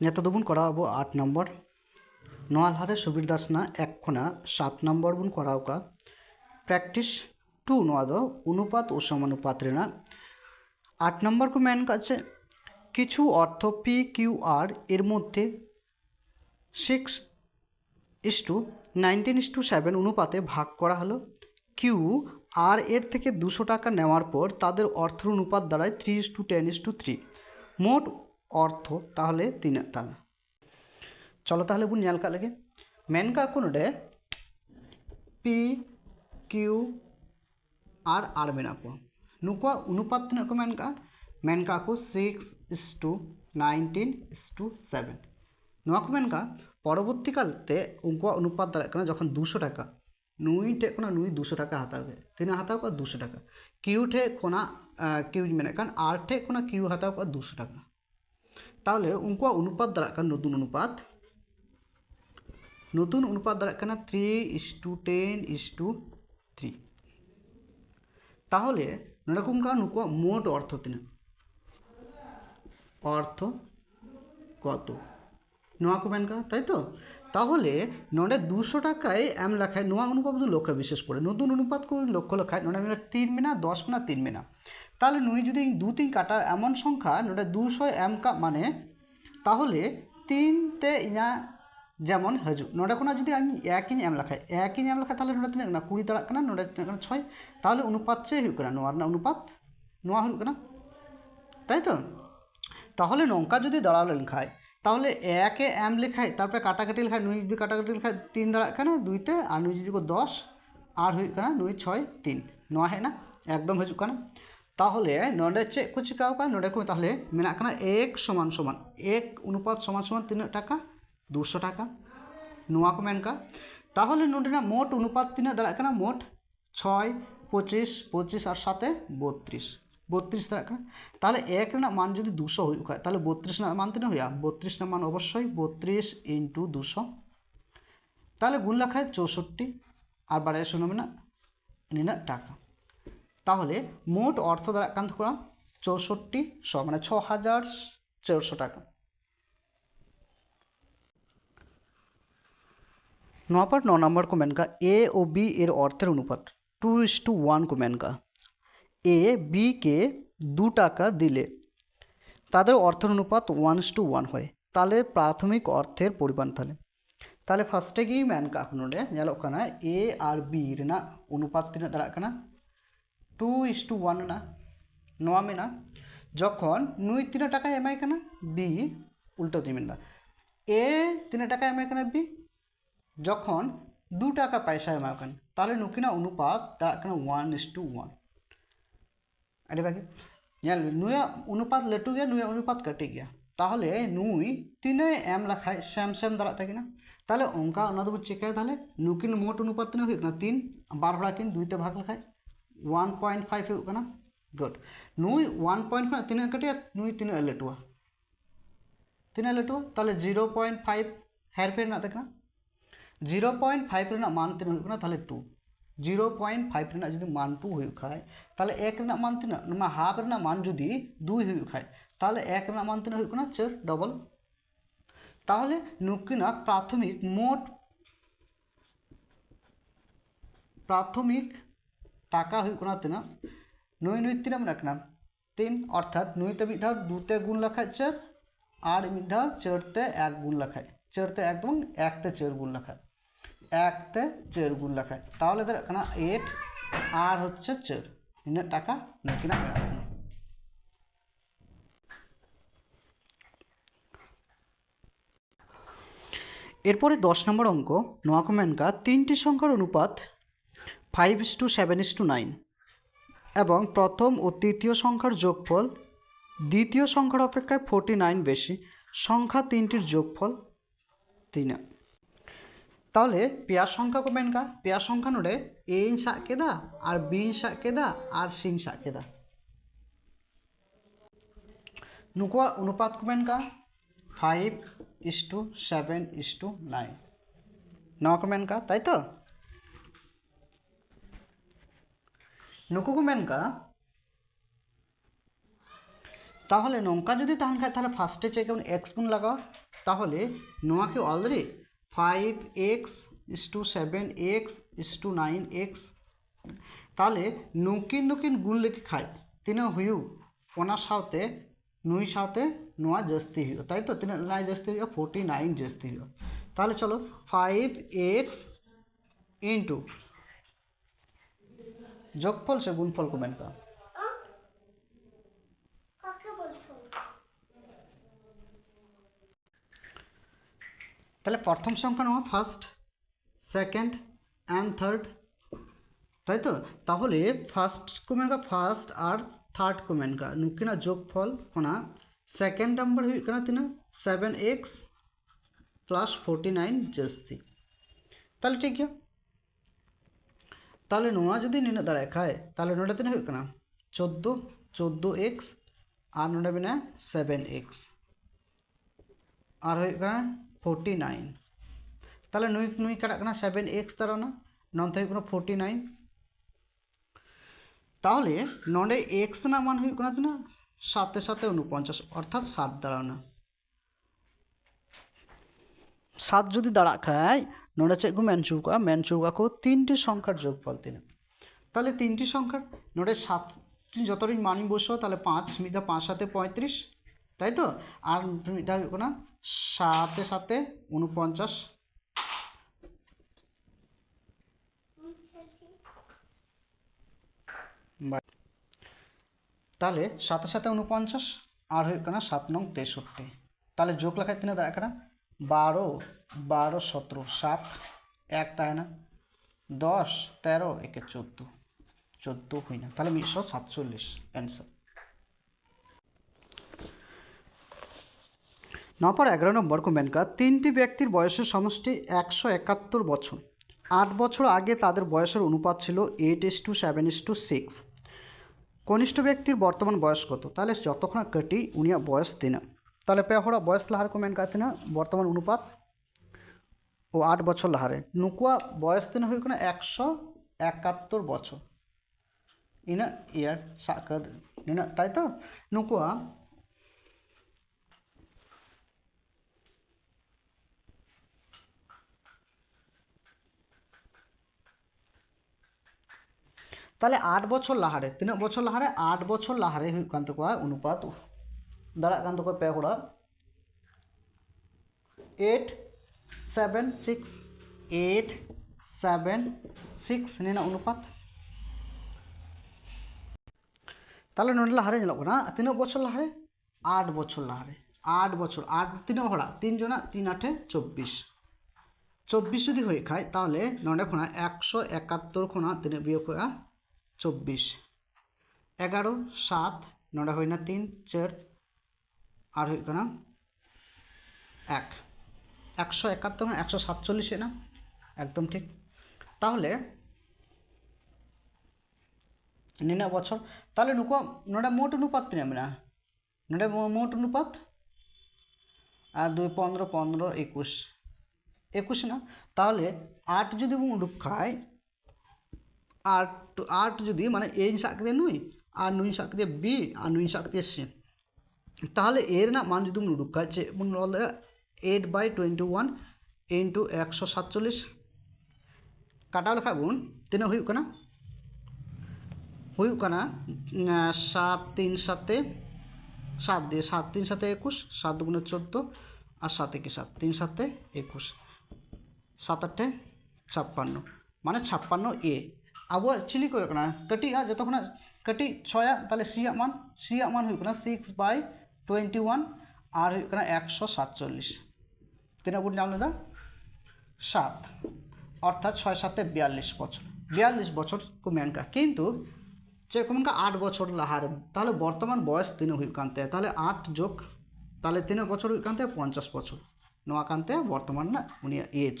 ᱱᱮᱛᱟ ᱫᱚᱵᱚᱱ করা ᱟᱵᱚ আট নম্বর ᱱᱚᱣᱟ ᱞᱟᱦᱟᱨᱮ ᱥᱩᱵᱤᱨ ᱫᱟᱥ সাত নম্বর বোন ᱥᱟᱛ ᱱᱚᱢᱵᱚᱨ ᱵᱚᱱ ᱠᱚᱨᱟᱣ ᱠᱟ অনুপাত ও সমানুপাত না। আট নম্বর কো মেন কাছে। কিছু অর্থ পি কিউ আর এর মধ্যে six is to nineteen is to seven অনুপাতে ভাগ করা হলো। কিউ আর এর থেকে দুশো টাকা নেওয়ার পর তাদের অর্থের অনুপাত দ্বারায় three is to ten is to three মোট অর্থ තාහලේ තින තන চলো তাহলে বুন ᱧᱮᱞ ᱠᱟᱜ ᱞᱮᱜᱮ ᱢᱮᱱ ᱠᱟᱜ ᱠᱚ ᱱᱚᱰᱮ ᱯᱤ ᱠᱤᱭᱩ ᱟᱨ ᱟᱨ ᱢᱮᱱᱟᱜ ᱠᱚᱣᱟ ᱱᱩᱠᱩᱣᱟᱜ ᱚᱱᱩᱯᱟᱛ ᱛᱤᱱᱟᱹᱜ ᱠᱚ ᱢᱮᱱ ᱠᱟᱜᱼᱟ ᱢᱮᱱ ᱠᱟᱜ ᱠᱚ six is to nineteen is to seven ᱱᱚᱣᱟ ᱠᱚ ᱢᱮᱱ ᱠᱟᱜᱼᱟ পরবর্তীকালতে ᱩᱱᱠᱩᱣᱟᱜ অনুপাত ᱫᱟᱲᱮᱭᱟᱜ ᱠᱟᱱᱟ ᱡᱚᱠᱷᱚᱱ ᱫᱩᱥᱚ ᱴᱟᱠᱟ ᱱᱩᱭ ᱴᱷᱮᱡ ᱠᱷᱚᱱᱟᱜ ᱱᱩᱭ ᱫᱩᱥᱚ ᱴᱟᱠᱟ ᱦᱟᱛᱟᱣ ᱠᱮᱫ ᱛᱤᱱᱟᱹᱜ ᱦᱟᱛᱟᱣ ᱠᱚᱜᱼᱟ ᱫᱩᱥᱚ ᱴᱟᱠᱟ ᱠᱤᱭᱩ ᱴᱷᱮᱡ ᱠᱷᱚᱱᱟᱜ ᱠᱤᱭᱩᱧ ᱢᱮᱱᱮᱫ ᱠᱟᱱ ᱟᱨ ᱴᱷᱮᱡ ᱠᱷᱚᱱᱟᱜ ᱠᱤᱭᱩ ᱦᱟᱛᱟᱣ ᱠᱚᱜᱼᱟ ᱫᱩᱥᱚ ᱴᱟকা তাহলে ᱩᱱᱠᱩᱣᱟᱜ অনুপাত ᱫᱟᱲᱮᱭᱟᱜ ᱠᱟᱱᱟ ᱱᱚᱛᱩᱱ ᱚᱱᱩᱯᱟᱛ নতুন অনুপাত দাঁড়াᱜ কানা three is to ten is to three তাহলে নরকম কারণ নুকুয়া মোট অর্থ তিন অর্থ কত? নোয়া কো মেন তাই তো? তাহলে নডে দুশো টাকায় এম লেখায় নোয়া অনুপাত লক্ষ্য বিশেষ করে, নতুন অনুপাত লক্ষ্য লেখায়? নডে তিন মেনা, দশ মেনা, তিন মেনা। তাহলে নুই যদি দু তিন কাটা এমন সংখ্যা নোটা দুশো এম কা মানে তাহলে তিন তে ইনা যেমন হাজু। নোটা কোনো যদি আমি এক ইন এম লেখাই, এক ইন এম লেখাই তাহলে নোটা না কুড়ি দাঁড়াক নোটা তিনটা ছয়, তাহলে অনুপাত চে হুক অনুপাত, নোয়া হুক তাই তো? তাহলে নৌকা যদি দাঁড়ালেন খায় তাহলে একে এম লেখায়, তারপরে কাটাকাটি লেখায় নুই যদি কাটাকাটি লেখায় তিন দাঁড়া দাঁড়াক দুইতে আর নুই যদি দশ, আর হুক নুই ছয়, তিন। নোয়া হয় না? একদম হাজু কেনা। ᱛᱟᱦᱚᱞᱮ ᱱᱚᱰᱮ ᱪᱮᱫ ᱠᱚ ᱪᱤᱠᱟᱹᱣ ᱠᱟᱜᱼᱟ ᱱᱚᱰᱮ ᱠᱚ ᱛᱟᱦᱚᱞᱮ ᱢᱮᱱᱟᱜ ᱠᱟᱱᱟ ᱮᱠ ᱥᱚᱢᱟᱱ ᱥᱚᱢᱟᱱ ᱮᱠ ᱚᱱᱩᱯᱟᱛ ᱥᱚᱢᱟᱱ ᱥᱚᱢᱟᱱ ᱛᱤᱱᱟᱹᱜ ᱴᱟᱠᱟ ᱫᱩᱥᱚ ᱴᱟᱠᱟ ᱱᱚᱣᱟ ᱠᱚ ᱢᱮᱱ ᱠᱟᱜᱼᱟ ᱛᱟᱦᱚᱞে ᱱᱚᱰᱮᱱᱟᱜ ᱢᱳᱴ ᱚᱱᱩᱯᱟᱛ ᱛᱤᱱᱟᱹᱜ ᱫᱟᱲᱮᱭᱟᱜ ᱠᱟᱱᱟ ᱢᱳᱴ ᱪᱷᱚᱭ ᱯᱚᱸচিশ ᱯᱚᱸচিশ ᱟᱨ ᱥᱟᱛᱮ ᱵᱚᱛᱨᱤশ বত্রিশ দাঁড়াক না তাহলে এক রেনার মান যদি দুশো হয়ে খায় তাহলে বত্রিশ রেনার মান তিনা হইয়া বত্রিশ রেনার মান অবশ্যই বত্রিশ ইন্টু দুশো তাহলে গুণ লেখায় চৌষট্টি আর বাড়াই শোনা মেনা টাকা তাহলে মোট অর্থ দ্বারা করা চৌষট্টি শ মানে ছ হাজার চৌষো টাকা। নপার ন নম্বর नंबर को मैन का ए और অর্থের অনুপাত two is to two one man का এ বিকে দু টাকা দিলে তাদের অর্থের অনুপাত ওয়ান ইস টু ওয়ান হয়। তাহলে প্রাথমিক অর্থের পরিমাণ তাহলে। তাহলে ফার্স্টে কি ম্যান কাহনুরে ᱧᱮᱞᱚᱜ এ আর বি না অনুপাত ᱛᱤᱱᱟᱹᱜ ᱫᱟᱲᱟᱜ টু ইস টু ওয়ান না নামে না, যখন নুই তিন টাকা ᱮᱢᱟᱭ কেনা বি উল্টো ᱛᱮᱧ না এ তিন টাকা এমায় কেনা বি, যখন দু টাকা পয়সা এমায় কেন তাহলে নুকি না অনুপাত দাঁড়া ওয়ান ইস টু ওয়ান। আরে বাকি নেল নুয়া অনুপাত লেটু গিয়া, নুয়া অনুপাত কাটে গিয়া। তাহলে নুই তিনে এম লাখাই সেম সেম দাঁড়া থাকি না। তাহলে অঙ্কা অনা চেকায় তাহলে নুকিন মোট অনুপাত তিনে হয়ে তিন বার হড়া কিন দুইতে ভাগ লেখায়। वन पॉइंट फाइव होना गुड नुई वन पॉइंट खा तीन कटिया नुई तीन लटुआ तीन लटुआ तेल जिरो पॉइंट फाइव हेरफेर ना जिरो पॉइंट फाइव मान तीन टू জিরো পয়েন্ট ফাইভ যদি মান টু হয় তাহলে এক মান তিন মানে হাফ মান যদি দুই হয় তাহলে এক মান তিন চার ডবল তাহলে নুকিনা প্রাথমিক মোট প্রাথমিক টাকা ᱦᱩᱭᱩᱜ কোনো তিন নই নই তিন ᱢᱮᱱᱟᱜ ᱠᱟᱱᱟ ᱛᱤᱱ ᱚᱨᱛᱷᱟᱛ ᱱᱩᱭ ᱛᱮ ᱢᱤᱫ ᱫᱷᱟᱣ ᱫᱩ ᱛᱮ ᱜᱩᱱ আর মিদ ধাও চড়তে এক গুণ লেখায়। চড়তে এবং একতে চার গুণ লেখায়। একতে চার গুণ লেখায়। তাহলে দাঁড়ানো এট আর হচ্ছে চার। ইন টাকা নাকি না এরপরে দশ নম্বর অঙ্ক নোয়াকম্যানকা তিনটি সংখ্যার অনুপাত five is to seven is to nine. এবং প্রথম ও তৃতীয় সংখ্যার যোগফল, দ্বিতীয় সংখ্যার অপেক্ষায় ফোরটি নাইন বেশি, সংখ্যা তিনটির যোগফল তিন। তাহলে পেয়ার সংখ্যা কমেন কা পেয়ার সংখ্যা নোডে এ ইন সাকেদা আর বি ইন সাকেদা আর সি ইন সাকেদা নুকুয়া অনুপাত কমেন কা five is to seven is to nine. নয় কমেন কা তাই তো? নকুকুমেন কা তাহলে নৌকা যদি তাহলে খায় তাহলে ফার্স্টে চেয়ে কেমন এক্স পুন লাগাও। তাহলে নোয়াকে already five x is to seven x is to nine x তাহলে নুকিন নুকিন গুণ লেখে খায়। তিন হুয়ু ওনার সাথে নুই সাথে নোয়া জাস্তি হিও তাই তো? তিন নাই জাস্তি হিও ফোরটি নাইন জাস্তি হিও তাহলে চলো ফাইভ এক্স ইন্টু যোগফল সে গুণফল को मैंने তাহলে প্রথম সংখ্যা নেওয়া ফার্স্ট সেকেন্ড অ্যান্ড থার্ড তাই তো? তাহলে ফার্স্ট কমেনকা ফার্স্ট আর থার্ড কমেনকা নুকিনা যোগফল কোনা? সেকেন্ড নাম্বার হয়ে কেনা তিনা? Seven x plus forty nine জেস্তি তাহলে ঠিক আছে ᱛᱟᱦᱚᱞᱮ ᱱᱚᱣᱟ ᱡᱩᱫᱤ ᱱᱤᱱᱟᱹᱜ ᱫᱟᱲᱮᱭᱟᱜ ᱠᱷᱟᱡ ᱛᱟᱦᱚᱞᱮ ᱱᱚᱰᱮ ᱛᱤᱱᱟᱹᱜ ᱦᱩᱭᱩᱜ ᱠᱟᱱᱟ ᱪᱳᱫᱽᱫᱳ ᱪᱳᱫᱽᱫᱳ ᱮᱠᱥ ᱟᱨ ᱱᱚᱰᱮ ᱢᱮᱱᱟᱜᱼᱟ ᱥᱮᱵᱷᱮᱱ ᱮᱠᱥ ᱟᱨ ᱦᱩᱭᱩᱜ ᱠᱟᱱᱟ ᱯᱷᱳᱨᱴᱤ ᱱᱟᱭᱤᱱ ᱛᱟᱦᱚᱞে ᱱᱩᱭ ᱱᱩᱭ ᱠᱟᱴᱟᱜ ᱠᱟᱱᱟ ᱥᱮᱵᱷᱮন এᱠᱥ ᱛᱟᱨᱟᱱᱟ ᱱᱚᱱᱛᱮ ᱦᱩᱭᱩᱜ ᱠᱟᱱᱟ ᱯᱷᱳᱨᱴᱤ ᱱᱟᱭᱤᱱ তাহলে নডে এক্স না মান হয়ে কিনা সাথে সাথে উনপঞ্চাশ অর্থাৎ সাত দাঁড়ানো সাত যদি দাঁড়া খায় ᱱᱚᱰᱮ ᱪᱮᱫ ᱠᱚ ᱢᱮᱱ ᱦᱚᱪᱚ ᱟᱠᱟᱫᱟ ᱢᱮᱱ ᱦᱚᱪᱚ ᱟᱠᱟᱫᱟ ᱠᱚ যোগফল ᱛᱤᱱᱟᱹᱜ তাহলে তিনটি সংখ্যার নোটে সাত যতটাই মানি বসো, তাহলে পাঁচ মিটা পাঁচ সাথে পঁয়ত্রিশ, তাই তো? আর মিটা হয়ে না, সাতে সাথে উনপঞ্চাশ। তাহলে সাথে সাথে উনপঞ্চাশ, আর হয়ে কোনা সাত নং তেষট্টি। তাহলে যোগ লেখায় তিনি দাঁড়ায় বারো বারো, সতেরো, সাত, এক, তাই না? দশ, তেরো, একে চোদ্দ। চোদ্দ হয় না। তাহলে মিশো সাতচল্লিশ। অ্যান্সার নম্বর এগারো নম্বর কুমেনকা তিনটি ব্যক্তির বয়সের সমষ্টি একশো একাত্তর বছর। আট বছর আগে তাদের বয়সের অনুপাত ছিল eight is to seven is to six কনিষ্ঠ ব্যক্তির বর্তমান বয়স কত? তাহলে যতক্ষণ কেটি, উনি বয়স দিনা ᱛᱟᱦᱚᱞᱮ ᱯᱮ ᱦᱚᱲᱟᱜ ᱵᱚᱭᱮᱥ ᱞᱟᱦᱟ ᱨᱮᱠᱚ ᱢᱮᱱ ᱠᱟᱜ ᱛᱟᱦᱮᱱᱟ ᱵᱚᱨᱛᱚᱢᱟᱱ ᱚᱱᱩᱯᱟᱛ ও আট বছর লাহারে নুকুয়া বয়স দিন ᱦᱩᱭᱩᱜ ᱠᱟᱱᱟ 171 বছর ইনা ইয়ার সাকাদ ইনা তাই তো নুকুয়া তাহলে 8 বছর লাহারে তিন বছর লাহারে 8 বছর লাহারে ᱦᱩᱭᱩᱜ ᱠᱟᱱ ᱛᱟᱠᱚᱣᱟ অনুপাত ᱫᱟᱲᱟᱜ ᱠᱟᱱ ᱛᱟᱠᱚᱣᱟ ᱯᱮ ᱦᱚᱲᱟᱜ eight seven six eight seven six ᱱᱤᱱᱟᱹᱜ ᱚᱱᱩᱯᱟᱛ তাহলে নোডে লাহারে ᱧᱮᱞᱚᱜ ᱠᱟᱱᱟ ᱛᱤᱱᱟᱹᱜ ᱵᱚᱪᱷᱚᱨ লাᱦᱟᱨᱮ আট বছর লাহারে আট বছর আট তিনᱟᱹᱜ ᱦᱚᱲᱟᱜ তিন জনা তিন আটে চব্বিশ চব্বিশ যদি হয়ে খায় তাহলে নোডে খোনা একশো একাত্তর খোনা তিনᱟᱹᱜ বিয়োগ হয়ে চব্বিশ এগারো সাত নোডে হয় না তিন চার ᱟᱨ ᱦᱩᱭᱩᱜ ᱠᱟᱱᱟ ᱮᱠ ᱮᱠᱥᱚ ᱮকাত্তর একশো সাতচল্লিশ এ না? একদম ঠিক। তাহলে নিনা বছর। তাহলে নুকো ᱱᱚᱰᱮ মোট অনুপাত ᱛᱤᱱᱟᱹᱜ না ᱱᱚᱰᱮ মোট অনুপাত? আর দুই পনেরো পনেরো, একুশ। একুশ না? তাহলে আট যদি উডুকাই আট আট যদি মানে এই শাক দিয়ে নুই আর নুই শাক দিয়ে বি, আর নুই শাক দিয়ে সি। তাহলে এর না තාල ඒරන මංජුදුම් ුඩුක්කාච්චේ eight by twenty one into একশো সাতচল্লিশ, কাটা লেখা গুণ? তিন হুᱭᱩᱜ ᱠᱟᱱᱟ সাত তিন সাতে, সাত দিয়ে সাত তিন সাথে একুশ, সাত দুগুণে চোদ্দ, আর সাত একে সাত, তিন সাতে একুশ, সাত আটে ছাপ্পান্ন মানে ছাপ্পান্ন এ। আবহাওয়া চিলি কয়েক কটি যতক্ষণ কটি, ছয় তাহলে সি মান সি মান হুᱭᱩᱜ সিক্স বাই টোয়েন্টি ওয়ান আর এখানে একশো সাতচল্লিশ। তিন গুণ নাম দাদা সাত। অর্থাৎ ছয় সাতে বিয়াল্লিশ বছর। বিয়াল্লিশ বছর কুমেনকা। কিন্তু যে কুমিয়ানকা আট বছর লাহার, তাহলে বর্তমান বয়স তিনি হুইকান্তে। তাহলে আট যোগ, তাহলে তিন বছর হুইকান্তে পঞ্চাশ বছর। নোয়াকান্তে বর্তমান না, উনি এজ